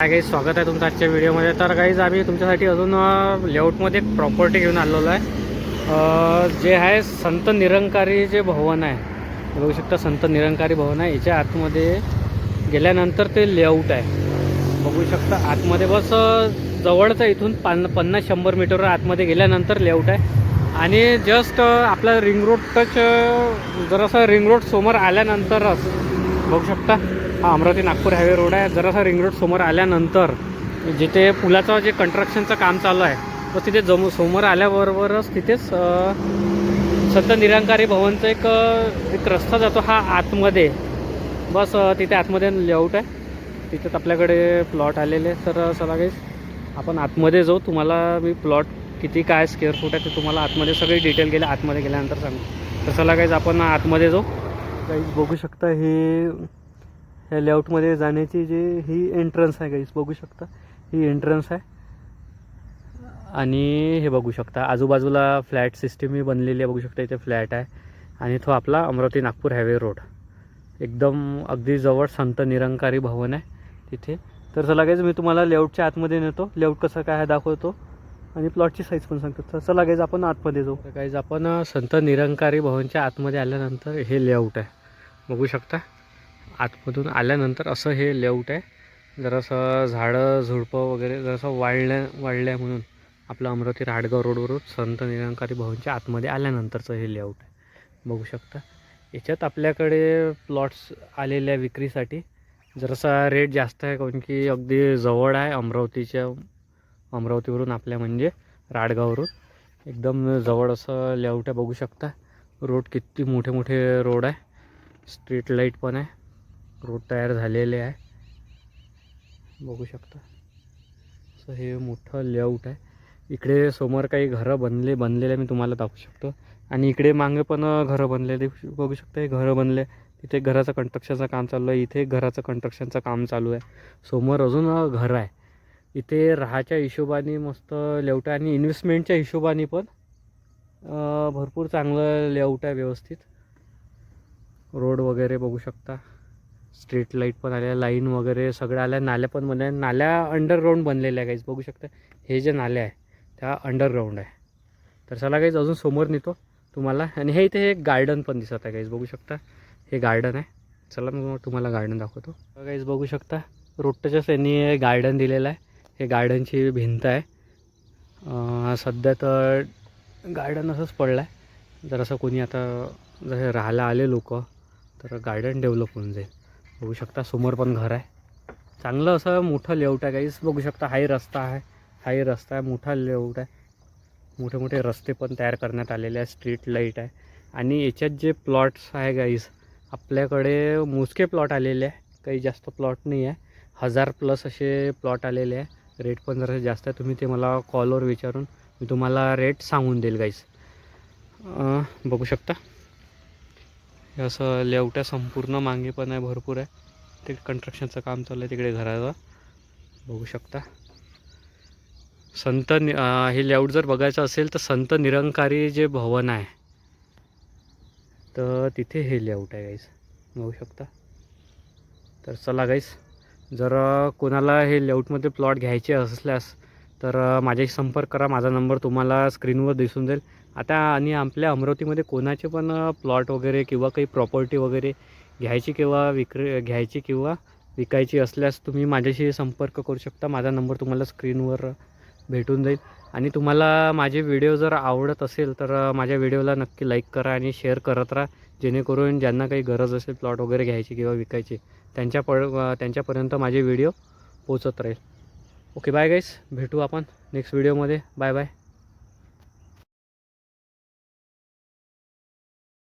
काय काही स्वागत आहे तुमचं आजच्या व्हिडिओमध्ये. तर काहीच आम्ही तुमच्यासाठी अजून लेआउटमध्ये एक प्रॉपर्टी घेऊन आलेलो आहे. जे आहे संत निरंकारी जे भवन आहे. बघू शकता संत निरंकारी भवन आहे. याच्या आतमध्ये गेल्यानंतर ते लेआउट आहे. बघू शकता आतमध्ये बस जवळचं जवळच इथून पान पन्नास शंभर मीटर आतमध्ये गेल्यानंतर लेआउट आहे. आणि जस्ट आपला रिंग रोड टच जरासं रिंग रोड समोर आल्यानंतरच बघू शकता. हा अमरावती नागपूर हायवे रोड आहे. जरासा रिंग रोड समोर आल्यानंतर जिथे पुलाचं जे कंस्ट्रक्शनचं काम चालू आहे तर तिथे जम समोर आल्याबरोबरच तिथेच संत निरंकारी भवनचा एक एक रस्ता जातो. हा आतमध्ये. बस तिथे आतमध्ये लेआउट आहे. तिथेच आपल्याकडे प्लॉट आलेले तर चला काही आपण आतमध्ये जाऊ. तुम्हाला मी प्लॉट किती काय स्क्वेअर फूट आहे ते तुम्हाला आतमध्ये सगळी डिटेल गेले. आतमध्ये गेल्यानंतर सांगू. तर चला काहीच आपण आतमध्ये जाऊ. काही बघू शकता हे ह्या लेआउटमध्ये जाण्याची जी ही एंट्रन्स आहे गाईस बघू शकता. ही एंट्रन्स आहे. आणि हे बघू शकता आजूबाजूला फ्लॅट सिस्टीमही बनलेली आहे. बघू शकता इथे फ्लॅट आहे. आणि तो आपला अमरावती नागपूर हायवे रोड एकदम अगदी जवळ संत निरंकारी भवन आहे तिथे. तर चला गाईज मी तुम्हाला लेआउटच्या आतमध्ये नेतो. लेआउट कसं काय दाखवतो. आणि प्लॉटची साईज पण सांगतो. तर चला गाईज आपण आतमध्ये जाऊ. तर गाईज आपण संत निरंकारी भवनच्या आतमध्ये आल्यानंतर हे लेआउट आहे. बघू शकता. आतमधून आल्यानंतर असं हे लेआउट आहे. जरासं झाडं झुडपं वगैरे जरासं वाढल्या वाढल्या म्हणून आपलं अमरावती राडगाव रोडवरून संत निरंकारी भवनच्या आतमध्ये आल्यानंतरचं हे लेआउट आहे. बघू शकता. याच्यात आपल्याकडे प्लॉट्स आलेल्या विक्रीसाठी जरासा रेट जास्त आहे कारण की अगदी जवळ आहे अमरावतीच्या अमरावतीवरून आपल्या म्हणजे राडगाववरून. एकदम जवळ असं लेआउट आहे. बघू शकता. रोड किती मोठे मोठे रोड आहे. स्ट्रीट लाइट पण आहे. रोड तयार झालेले आहे. बघू शकता. असं हे मोठं लेआउट आहे. इकडे समोर काही घरं बनले बनलेले मी तुम्हाला दाखवू शकतो. आणि इकडे मागे पण घरं बनलेले बघू शकता हे घरं बनले. तिथे घराचं कंस्ट्रक्शनचं काम चालू आहे. इथे घराचं कंस्ट्रक्शनचं काम चालू आहे. समोर अजून घर आहे. इथे राहाच्या हिशोबाने मस्त लेआउट आहे. आणि इन्व्हेस्टमेंटच्या हिशोबाने पण भरपूर चांगलं लेआउट आहे व्यवस्थित. रोड वगैरे बघू शकता. स्ट्रीट लाइट पण आल्या लाईन वगैरे सगळ्या आल्या नाल्या पण बनल्या नाल्या अंडरग्राऊंड बनलेल्या आहे काहीच बघू शकता हे जे नाल्या आहे त्या अंडरग्राऊंड आहे तर चला काहीच अजून समोर नेतो तुम्हाला. आणि हे इथे एक गार्डन पण दिसत आहे काहीच बघू शकता हे गार्डन आहे. चला मग तुम्हाला गार्डन दाखवतो. काहीच बघू शकता रोडच्याच यांनी गार्डन दिलेलं आहे. हे गार्डनची भिंत आहे. सध्या तर गार्डन असंच पडलं आहे जर असं कोणी आता जसे राहायला आले लोक तर गार्डन डेव्हलप होऊन जाईल. बघू शकता समोर पण घर आहे. चांगलं असं मोठं लेआउट आहे काहीच बघू शकता हाही रस्ता आहे. हाही रस्ता आहे मोठा लेआउट आहे. मोठे मोठे रस्ते पण तयार करण्यात आलेले आहे स्ट्रीट लाइट आहे. आणि याच्यात जे प्लॉट्स आहे गाईज आपल्याकडे मोजके प्लॉट आलेले आहे. काही जास्त प्लॉट नाही आहे. हजार प्लस असे प्लॉट आलेले आहे. रेट पण जरा जास्त आहे. तुम्ही ते मला कॉलवर विचारून मी तुम्हाला रेट सांगून देईल गाईज बघू शकता. हे असं लेआउट आहे संपूर्ण मागे पण आहे भरपूर आहे. ते कंस्ट्रक्शनचं काम चालू आहे तिकडे घराचं. बघू शकता. संत हे लेआउट जर बघायचं असेल तर संत निरंकारी जे भवन आहे तर तिथे हे लेआउट आहे गाईस बघू शकता. तर चला गाईस जर कोणाला हे लेआउटमध्ये प्लॉट घ्यायचे असल्यास तर माझ्याशी संपर्क करा. माझा नंबर तुम्हाला स्क्रीनवर दिसून जाईल. आता आणि आपल्या अमरावतीमध्ये कोणाचे पण प्लॉट वगैरे किंवा काही प्रॉपर्टी वगैरे घ्यायची किंवा विक्री घ्यायची किंवा विकायची असल्यास तुम्ही माझ्याशी संपर्क करू शकता. माझा नंबर तुम्हाला स्क्रीनवर भेटून जाईल. आणि तुम्हाला माझे व्हिडिओ जर आवडत असेल तर माझ्या व्हिडिओला नक्की लाईक करा आणि शेअर करत राहा. जेणेकरून ज्यांना काही गरज असेल प्लॉट वगैरे घ्यायची किंवा विकायची त्यांच्या प त्यांच्यापर्यंत माझे व्हिडिओ पोचत राहील. ओके बाय गाईस भेटू आपण नेक्स्ट व्हिडिओमध्ये बाय बाय